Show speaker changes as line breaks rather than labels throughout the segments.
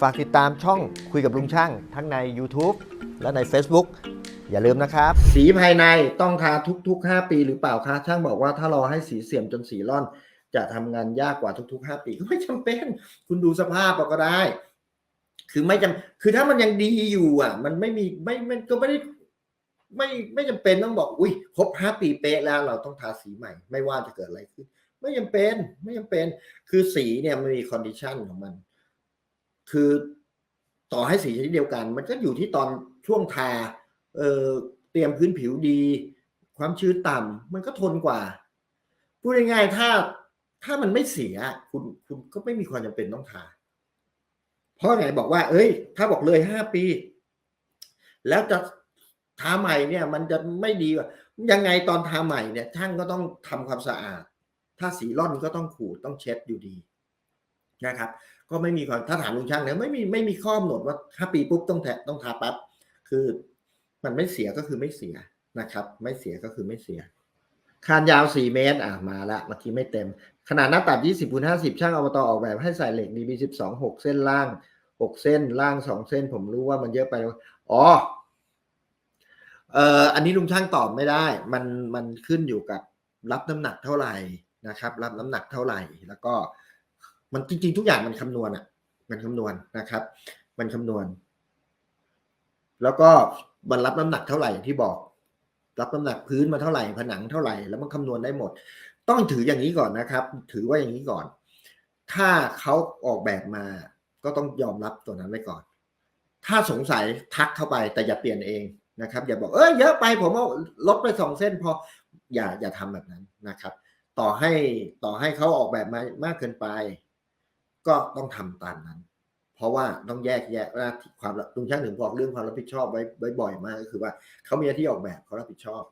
ฝากติดตามช่องคุยกับลุงช่าง ทั้งใน YouTube และใน Facebook อย่าลืมนะครับ สีภายในต้องทาทุกๆ 5 ปีหรือเปล่าคะช่างบอกว่าถ้ารอให้สีเสื่อมจนสีร่อน จะทำงานยากกว่าทุกๆ 5 ปีก็ไม่จำเป็น คุณดูสภาพเราก็ได้ คือไม่จำคือถ้ามันยังดีอยู่อะ มันไม่มีไม่มันก็ไม่ได้ไม่ไม่จำเป็นต้องบอก อุ้ยครบห้าปีเป๊ะแล้วเราต้องทาสีใหม่ ไม่ว่าจะเกิดอะไรขึ้น ไม่จำเป็นไม่จำเป็น คือสีเนี่ยมันมีคอนดิชันของมัน คือต่อให้สีชนิดเดียวกัน มันก็อยู่ที่ตอนช่วงทาเอ่อเตรียมพื้นผิวดี ความชื้นต่ำมันก็ทนกว่าพูดง่ายๆถ้าถ้ามันไม่เสียคุณคุณก็ไม่มีความจำเป็นต้องทาเพราะไหนบอกว่า เอ้ย ถ้าบอกเลยห้าปี แล้วจะทาใหม่เนี่ย มันจะไม่ดียังไงตอนทาใหม่เนี่ยช่างก็ต้องทำความสะอาด ถ้าสีร่อนก็ต้องขูดต้องเช็ดอยู่ดีนะครับ ก็ไม่มีความถ้าถามลุงช่างเนี่ยไม่มีไม่มีข้อกำหนดว่าห้าปีปุ๊บต้องแทะต้องทาปั๊บคือมันไม่เสียก็คือไม่เสียนะครับ ไม่เสียก็คือไม่เสีย คานยาว 4 เมตร อะมาละเมื่อกี้ไม่เต็ม ขนาดหน้าตัด 20คูณ50 ช่างอบตออกแบบให้ใส่เหล็ก DB12 6 เส้นล่าง 6 เส้นล่าง 2 เส้น ผมรู้ว่ามันเยอะไปอ๋อเอ่ออันนี้ลุงช่างตอบไม่ได้ มันมันขึ้นอยู่กับรับน้ำหนักเท่าไหร่ นะครับ รับน้ำหนักเท่าไหร่ แล้วก็มันจริง ๆ ทุกอย่างมันคำนวณอะ มันคำนวณนะครับ มันคำนวณ แล้วก็มันรับน้ำหนักเท่าไหร่อย่างที่บอก รับน้ำหนักพื้นมาเท่าไหร่ผนังเท่าไหร่ แล้วมันคำนวณได้หมด ต้องถืออย่างนี้ก่อนนะครับ ถือว่าอย่างนี้ก่อน ถ้าเขาออกแบบมา ก็ต้องยอมรับตัวนั้นไว้ก่อน ถ้าสงสัยทักเข้าไปแต่อย่าเปลี่ยนเองนะครับ อย่าบอกเออเยอะไปผมเอาลดไปสองเส้นพออย่าอย่าทำแบบนั้นนะครับ ต่อให้ต่อให้เขาออกแบบมามากเกินไป ก็ต้องทำตามนั้น เพราะว่าต้องแยกแยะว่าความลุงช่างถึงบอกเรื่องความรับผิดชอบไว้ไว้บ่อยมากก็คือว่าเขามีหน้าที่ออกแบบเขารับผิดชอบ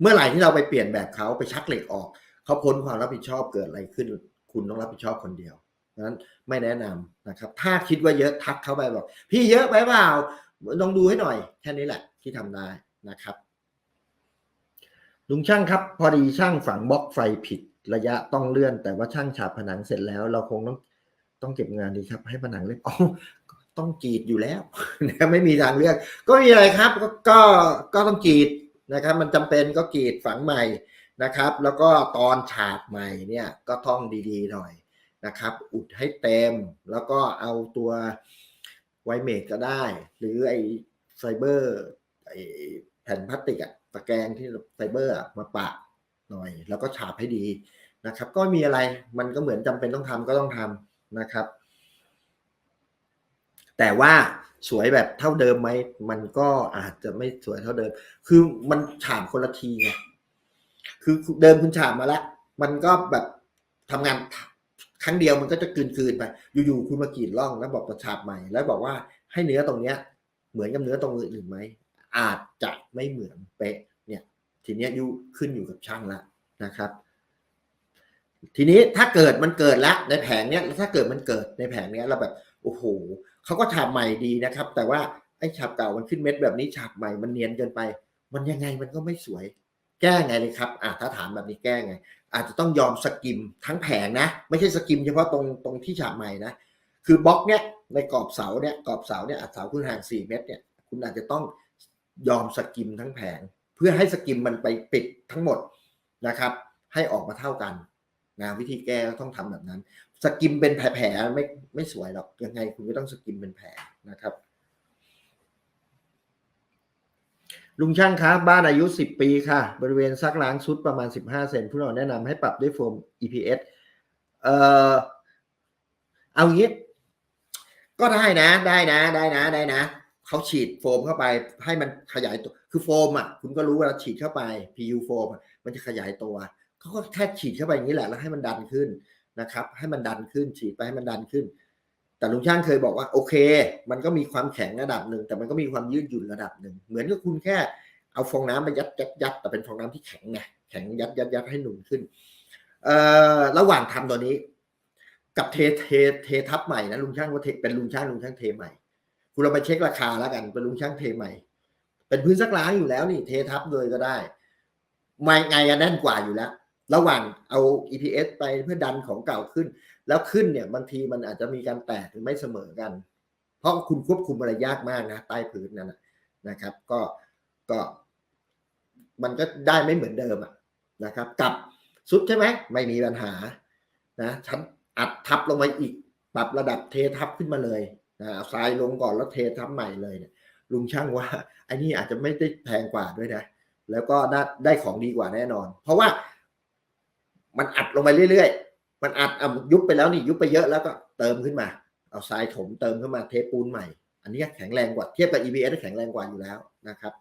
เมื่อไหร่ที่เราไปเปลี่ยนแบบเขาไปชักเหล็กออกเขาพ้นความรับผิดชอบเกิดอะไรขึ้น คุณต้องรับผิดชอบคนเดียวนั้นไม่แนะนำนะครับ ถ้าคิดว่าเยอะทักเข้าไปบอก พี่เยอะไปเปล่าลองดูให้หน่อย แค่นี้แหละที่ทำได้นะครับ ลุงช่างครับ พอดีช่างฝังบล็อกไฟผิดระยะต้องเลื่อน แต่ว่าช่างฉาบผนังเสร็จแล้ว เราคงต้องต้องเก็บงานดีครับ ให้ผนังเล็กอ๋อต้องกรีดอยู่แล้วนะไม่มีทางเลือก ก็มีอะไรครับก็ก็ก็ต้องกรีดนะครับ มันจำเป็นก็กรีดฝังใหม่นะครับ แล้วก็ตอนฉาบใหม่เนี่ยก็ท่องดีๆหน่อยนะครับ อุดให้เต็ม แล้วก็เอาตัวไวเมดก็ได้ หรือไอไฟเบอร์ไอ แผ่นพลาสติกอะตะแกรงที่ไฟเบอร์อะมาปะหน่อย แล้วก็ฉาบให้ดีนะครับ ก็มีอะไรมันก็เหมือนจำเป็นต้องทำก็ต้องทำนะครับ แต่ว่าสวยแบบเท่าเดิมไหมมันก็อาจจะไม่สวยเท่าเดิม คือมันฉาบคนละทีไงคือเดิมคุณฉาบมาแล้ว มันก็แบบทำงานครั้งเดียวมันก็จะกลืนไป อยู่ๆคุณมากรีดร่องแล้วบอกประฉาบใหม่ แล้วบอกว่าให้เนื้อตรงเนี้ย เหมือนกับเนื้อตรงอื่นไหม อาจจะไม่เหมือนเป๊ะเนี่ยทีนี้ยูขึ้นอยู่กับช่างละนะครับ ทีนี้ถ้าเกิดมันเกิดแล้วในแผงเนี้ยถ้าเกิดมันเกิดในแผงเนี้ยเราแบบโอ้โหเขาก็ฉาบใหม่ดีนะครับ แต่ว่าไอ้ฉาบเก่ามันขึ้นเม็ดแบบนี้ฉาบใหม่มันเนียนเกินไป มันยังไงมันก็ไม่สวย แก้ไงเลยครับอะถ้าถามแบบนี้แก้ไง อาจจะต้องยอมสกิมทั้งแผงนะ ไม่ใช่สกิมเฉพาะตรงตรงที่ฉาบใหม่นะคือบล็อกเนี้ยในกรอบเสาเนี่ยกรอบเสาเนี่ยอัดเสาคุณห่างสี่เมตรเนี่ยคุณอาจจะต้อง ยอมสกิมทั้งแผง เพื่อให้สกิมมันไปปิดทั้งหมดนะครับ ให้ออกมาเท่ากันนะวิธีแก้ก็ต้องทำแบบนั้น สกิมเป็นแผลๆไม่ไม่สวยหรอกยังไงคุณก็ต้องสกิมเป็นแผลนะครับ ลุงช่างครับบ้านอายุ 10 ปีค่ะ บริเวณซักล้างชุดประมาณ 15 เซนผู้เราแนะนำให้ปรับด้วยโฟม EPS เอ่อเอางี้ก็ได้นะ ได้นะ ได้นะ ได้นะ เขาฉีดโฟมเข้าไปให้มันขยายตัว คือโฟมอะคุณก็รู้เวลาฉีดเข้าไป PU โฟมมันจะขยายตัวเขาก็แค่ฉีดเข้าไปอย่างนี้แหละแล้วให้มันดันขึ้นนะครับ ให้มันดันขึ้นฉีดไปให้มันดันขึ้น แต่ลุงช่างเคยบอกว่าโอเค มันก็มีความแข็งระดับหนึ่งแต่มันก็มีความยืดหยุ่นระดับหนึ่งเหมือนกับคุณแค่เอาฟองน้ำไปยัดยัดยัดแต่เป็นฟองน้ำที่แข็งไงแข็งยัดยัดยัดให้หนุนขึ้นเอ่อระหว่างทำตัวนี้ กับเทเทเททับใหม่นะลุงช่างว่าเทเป็นลุงช่างลุงช่างเทใหม่ คุณเราไปเช็คราคาแล้วกันเป็นลุงช่างเทใหม่ เป็นพื้นซักล้างอยู่แล้วนี่เททับเลยก็ได้ไม่ไงอะแน่นกว่าอยู่แล้ว ระหว่างเอา EPS ไปเพื่อดันของเก่าขึ้น แล้วขึ้นเนี่ยบางทีมันอาจจะมีการแตกหรือไม่เสมอกัน เพราะคุณควบคุมอะไรยากมากนะใต้พื้นนั่นนะนะครับ ก็ก็ มันก็ได้ไม่เหมือนเดิมอะนะครับกับสุดใช่ไหมไม่มีปัญหานะชั้นอัดทับลงไปอีก ปรับระดับเททับขึ้นมาเลย นะเอาทรายลงก่อนแล้วเททับใหม่เลยเนี่ยลุงช่างว่าไอ้นี่อาจจะไม่ได้แพงกว่าด้วยนะ แล้วก็ได้ได้ของดีกว่าแน่นอน เพราะว่ามันอัดลงไปเรื่อยๆ มันอัดอะยุบไปแล้วนี่ยุบไปเยอะแล้วก็เติมขึ้นมา เอาทรายถมเติมขึ้นมาเทปูนใหม่ อันนี้แข็งแรงกว่าเทียบกับ EBS แข็งแรงกว่าอยู่แล้วนะครับ